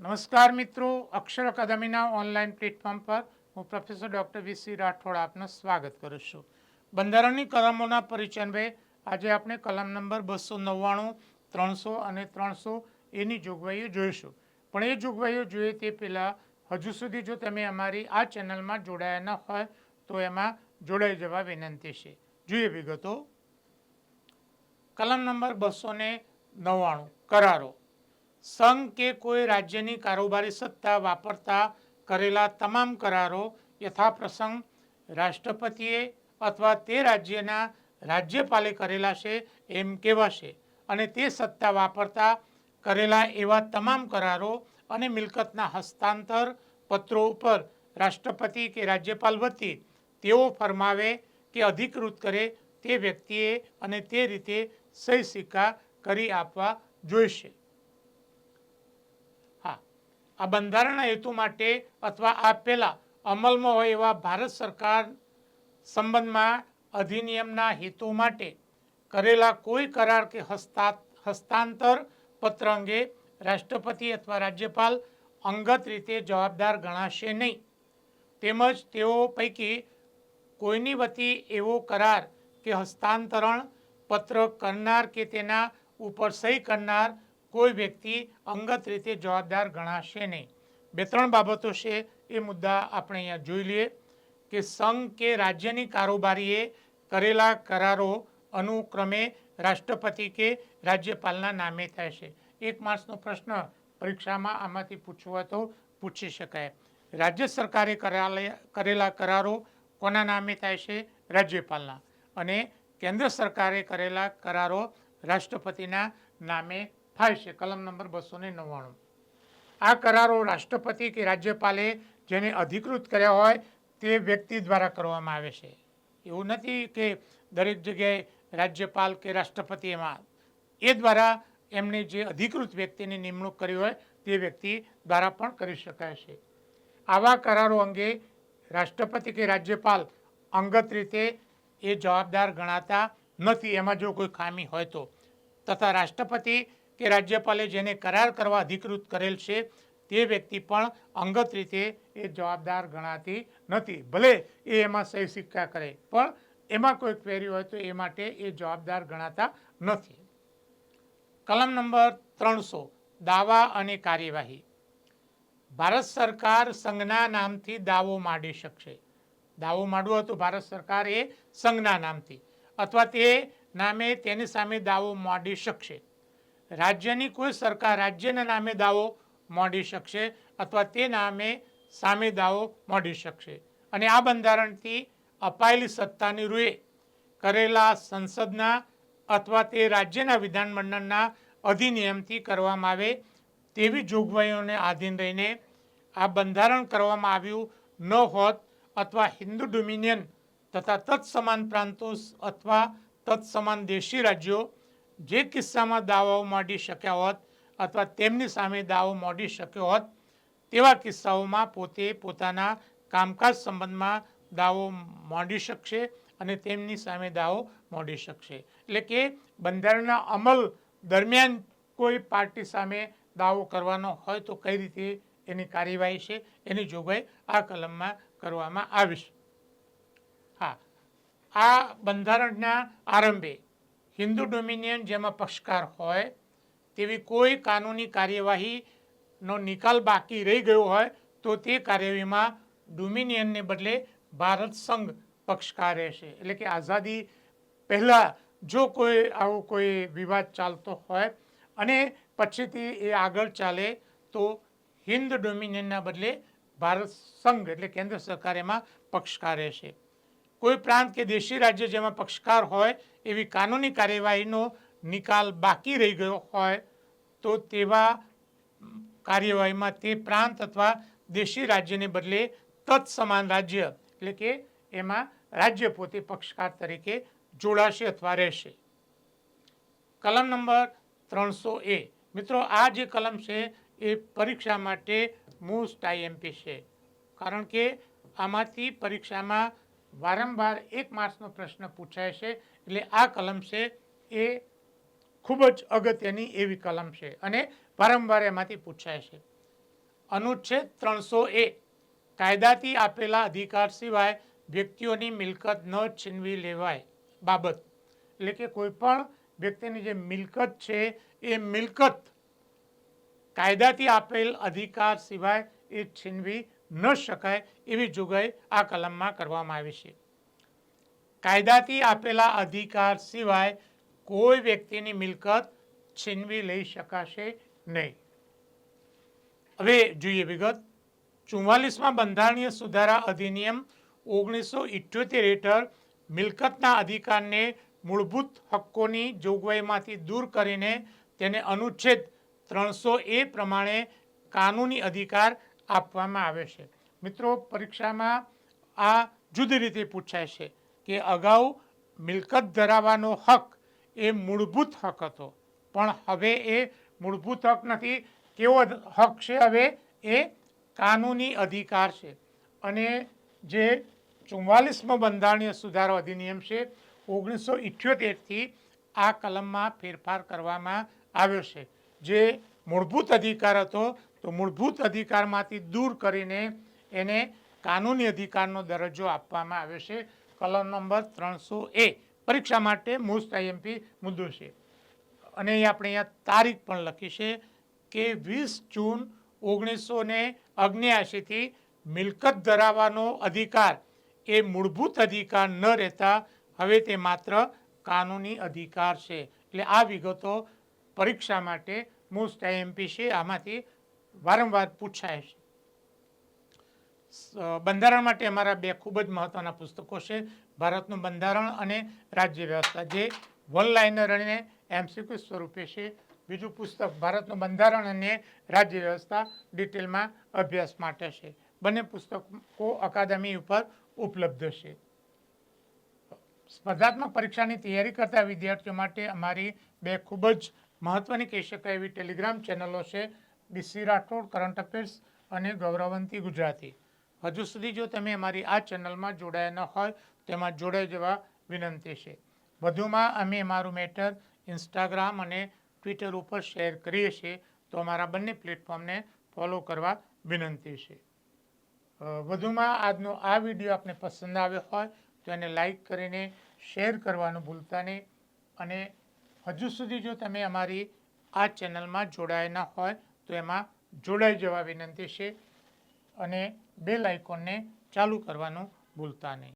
નમસ્કાર મિત્રો, અક્ષર અકાદમીના online platform પર હું પ્રોફેસર ડૉક્ટર વીસી રાઠોડ આપનું સ્વાગત કરું છું. બંધારણની કલમોના પરિચયન્વયે આજે આપણે કલમ નંબર બસો નવ્વાણું, ત્રણસો અને ત્રણસો એની જોગવાઈઓ જોઈશું. પણ એ જોગવાઈઓ જોઈએ તે પહેલાં હજુ સુધી જો તમે અમારી આ ચેનલમાં જોડાયા ન હોય, તો એમાં જોડાઈ જવા વિનંતી છે. જોઈએ વિગતો. કલમ નંબર બસો ને નવ્વાણું, કરારો. સંઘ કે કોઈ રાજ્યની કારોબારી સત્તા વાપરતા કરેલા તમામ કરારો યથાપ્રસંગ રાષ્ટ્રપતિએ અથવા તે રાજ્યના રાજ્યપાલે કરેલા છે એમ કહેવાશે અને તે સત્તા વાપરતા કરેલા એવા તમામ કરારો અને મિલકતના હસ્તાંતર પત્રો ઉપર રાષ્ટ્રપતિ કે રાજ્યપાલ વતી તેઓ ફરમાવે કે અધિકૃત કરે તે વ્યક્તિએ અને તે રીતે સહી સિક્કા કરી આપવા જોઈશે. આ બંધારણના હેતુ માટે અથવા આ પહેલાં અમલમાં હોય એવા ભારત સરકાર સંબંધમાં અધિનિયમના હેતુ માટે કરેલા કોઈ કરાર કે હસ્તા, હસ્તાંતર પત્ર અંગે રાષ્ટ્રપતિ અથવા રાજ્યપાલ અંગત રીતે જવાબદાર ગણાશે નહીં. તેમજ તેઓ પૈકી કોઈની વતી એવો કરાર કે હસ્તાંતરણ પત્ર કરનાર કે તેના ઉપર સહી કરનાર કોઈ વ્યક્તિ અંગત રીતે જવાબદાર ગણાશે નહીં. બે ત્રણ બાબતો છે એ મુદ્દા આપણે અહીંયા જોઈ લઈએ કે સંઘ કે રાજ્યની કારોબારીએ કરેલા કરારો અનુક્રમે રાષ્ટ્રપતિ કે રાજ્યપાલના નામે થાય છે. એક માર્ક્સનો પ્રશ્ન પરીક્ષામાં આમાંથી પૂછવો તો પૂછી શકાય. રાજ્ય સરકારે કરેલા કરારો કોના નામે થાય છે? રાજ્યપાલના. અને કેન્દ્ર સરકારે કરેલા કરારો રાષ્ટ્રપતિના નામે થાય છે, કલમ નંબર બસો ને નવ્વાણું. આ કરારો રાષ્ટ્રપતિ કે રાજ્યપાલે જેને અધિકૃત કર્યા હોય તે વ્યક્તિ દ્વારા કરવામાં આવે છે. એવું નથી કે દરેક જગ્યાએ રાજ્યપાલ કે રાષ્ટ્રપતિ એમાં. એ દ્વારા એમને જે અધિકૃત વ્યક્તિની નિમણૂક કરી હોય તે વ્યક્તિ દ્વારા પણ કરી શકાય છે. આવા કરારો અંગે રાષ્ટ્રપતિ કે રાજ્યપાલ અંગત રીતે એ જવાબદાર ગણાતા નથી. એમાં જો કોઈ ખામી હોય તો. તથા રાષ્ટ્રપતિ કે રાજ્યપાલે જેને કરાર કરવા અધિકૃત કરેલ છે, તે વ્યક્તિ પણ અંગત રીતે એ જવાબદાર ગણાતી નથી. ભલે એ એમાં સહી સિક્કા કરે, પણ એમાં કોઈ ક્વેરી હોય તો એ માટે એ જવાબદાર ગણાતા નથી. કલમ નંબર ત્રણસો, દાવા અને કાર્યવાહી. ભારત સરકાર સંઘના નામથી દાવો માંડી શકશે. દાવો માંડવો હતો ભારત સરકાર એ સંઘના નામથી, અથવા તે નામે તેની સામે દાવો માંડી શકશે. રાજ્યની કોઈ સરકાર રાજ્યના નામે દાવો મોડી શકશે અથવા તે નામે સામે દાવો મોડી શકશે. અને આ બંધારણથી અપાયેલી સત્તાની રૂએ કરેલા સંસદના અથવા તે રાજ્યના વિધાનમંડળના અધિનિયમથી કરવામાં આવે તેવી જોગવાઈઓને આધીન રહીને આ બંધારણ કરવામાં આવ્યું ન હોત અથવા હિન્દુ ડોમિનિયન તથા તત્સમાન પ્રાંતો અથવા તત્સમાન દેશી રાજ્યો જે કિસ્સામાં દાવાઓ માંડી શક્યા હોત અથવા તેમની સામે દાવો માંડી શક્યો હોત, તેવા કિસ્સાઓમાં પોતે પોતાના કામકાજ સંબંધમાં દાવો માંડી શકશે અને તેમની સામે દાવો માંડી શકશે. એટલે કે બંધારણના અમલ દરમિયાન કોઈ પાર્ટી સામે દાવો કરવાનો હોય તો કઈ રીતે એની કાર્યવાહી છે, એની જોગવાઈ આ કલમમાં કરવામાં આવી હા, આ બંધારણના આરંભે હિન્દુ ડોમિનિયન જેમાં પક્ષકાર હોય, તેવી કોઈ કાનૂની કાર્યવાહીનો નિકાલ બાકી રહી ગયો હોય, તો તે કાર્યવાહીમાં ડોમિનિયનને બદલે ભારત સંઘ પક્ષકાર રહેશે. એટલે કે આઝાદી પહેલાં જો કોઈ આવો કોઈ વિવાદ ચાલતો હોય અને પછીથી એ આગળ ચાલે, તો હિન્દ ડોમિનિયનના બદલે ભારત સંઘ એટલે કેન્દ્ર સરકાર એમાં પક્ષકાર રહેશે. કોઈ પ્રાંત કે દેશી રાજ્ય જેમાં પક્ષકાર હોય એવી કાનૂની કાર્યવાહીનો નિકાલ બાકી રહી ગયો હોય તો તેવા કાર્યવાહીમાં તે પ્રાંત અથવા દેશી રાજ્યને બદલે તત્સમાન રાજ્ય એટલે કે એમાં રાજ્ય પોતે પક્ષકાર તરીકે જોડાશે અથવા રહેશે. કલમ નંબર ત્રણસો એ. મિત્રો, આ જે કલમ છે એ પરીક્ષા માટે મોસ્ટ આઈએમપી છે. કારણ કે આમાંથી પરીક્ષામાં વારંવાર એક માર્ક્સનો પ્રશ્ન પૂછાય છે, એટલે આ કલમ છે એ ખૂબ જ અગત્યની એવી કલમ છે અને વારંવાર એમાંથી પૂછાય છે. અનુચ્છેદ ત્રણસો એ કાયદાથી આપેલા અધિકાર સિવાય વ્યક્તિઓની મિલકત ન છીનવી લેવાય બાબત. એટલે કે કોઈ પણ વ્યક્તિની જે મિલકત છે એ મિલકત કાયદાથી આપેલ અધિકાર સિવાય એ છીનવી ન શકાય એવી જોગવાઈ આ કલમમાં કરવામાં આવી છે. કાયદાથી આપેલા અધિકાર સિવાય કોઈ વ્યક્તિની મિલકત છીનવી લઈ શકાશે નહીં. હવે જોઈએ વિગત. ચુમ્માલીસમાં બંધારણીય સુધારા અધિનિયમ ઓગણીસો ઇઠ્યોતેર હેઠળ મિલકતના અધિકારને મૂળભૂત હક્કોની જોગવાઈમાંથી દૂર કરીને તેને અનુચ્છેદ ત્રણસો એ પ્રમાણે કાનૂની અધિકાર આપવામાં આવે છે. મિત્રો, પરીક્ષામાં આ જુદી રીતે પૂછાય છે કે અગાઉ મિલકત ધરાવવાનો હક એ મૂળભૂત હક હતો. પણ હવે એ મૂળભૂત હક નથી. કેવો હક છે હવે એ કાનૂની અધિકાર છે. અને જે ચુમ્માલીસમો બંધારણીય સુધારો અધિનિયમ છે, ઓગણીસો ઇઠ્યોતેરથી આ કલમમાં ફેરફાર કરવામાં આવ્યો છે. જે મૂળભૂત અધિકાર હતો, તો મૂળભૂત અધિકારમાંથી દૂર કરીને એને કાનૂની અધિકારનો દરજ્જો આપવામાં આવ્યો છે. કલમ નંબર ત્રણસો એ, પરીક્ષા માટે મોસ્ટ આઈએમપી મુદ્દો છે. અને અહીં આપણે અહીંયા તારીખ પણ લખી છે કે વીસ જૂન ઓગણીસો ને અગ્નિયાસીથી મિલકત ધરાવવાનો અધિકાર એ મૂળભૂત અધિકાર ન રહેતા, હવે તે માત્ર કાનૂની અધિકાર છે. એટલે આ વિગતો પરીક્ષા માટે મોસ્ટ આઈએમપી છે આમાંથી વારંવાર પૂછાય છે. બંધારણ માટે અમારા બે ખૂબ જ મહત્વના પુસ્તકો છે. ભારતનું બંધારણ અને રાજ્ય વ્યવસ્થા. જે વન લાઇનર અને એમસીક્યુ સ્વરૂપે છે. બીજું પુસ્તક ભારતનું બંધારણ અને રાજ્ય વ્યવસ્થા ડિટેલમાં અભ્યાસ માટે છે. બંને પુસ્તકો અકાદમી ઉપર ઉપલબ્ધ છે. સ્પર્ધાત્મક પરીક્ષાની તૈયારી કરતા વિદ્યાર્થીઓ માટે અમારી બે ખૂબ જ મહત્વની કહી શકાય એવી ટેલિગ્રામ ચેનલો છે બીસી રાઠોડ, કરંટ અફેર્સ અને ગૌરવંતી ગુજરાતી. હજુ સુધી જો તમે અમારી આ ચેનલમાં જોડાયા ન હોય, તેમાં જોડાઈ જવા વિનંતી છે. વધુમાં અમે અમારું મેટર ઇન્સ્ટાગ્રામ અને ટ્વિટર ઉપર શેર કરીએ છીએ, તો અમારા બંને પ્લેટફોર્મને ફોલો કરવા વિનંતી છે. વધુમાં આજનો આ વીડિયો આપને પસંદ આવ્યો હોય, તો એને લાઈક કરીને શેર કરવાનું ભૂલતા નહીં અને હજુ સુધી જો તમે અમારી આ ચેનલમાં જોડાયા ન હોય, તો એમાં જોડાઈ જવા વિનંતી છે અને બેલ આઇકોનને ચાલુ કરવાનું ભૂલતા નહીં.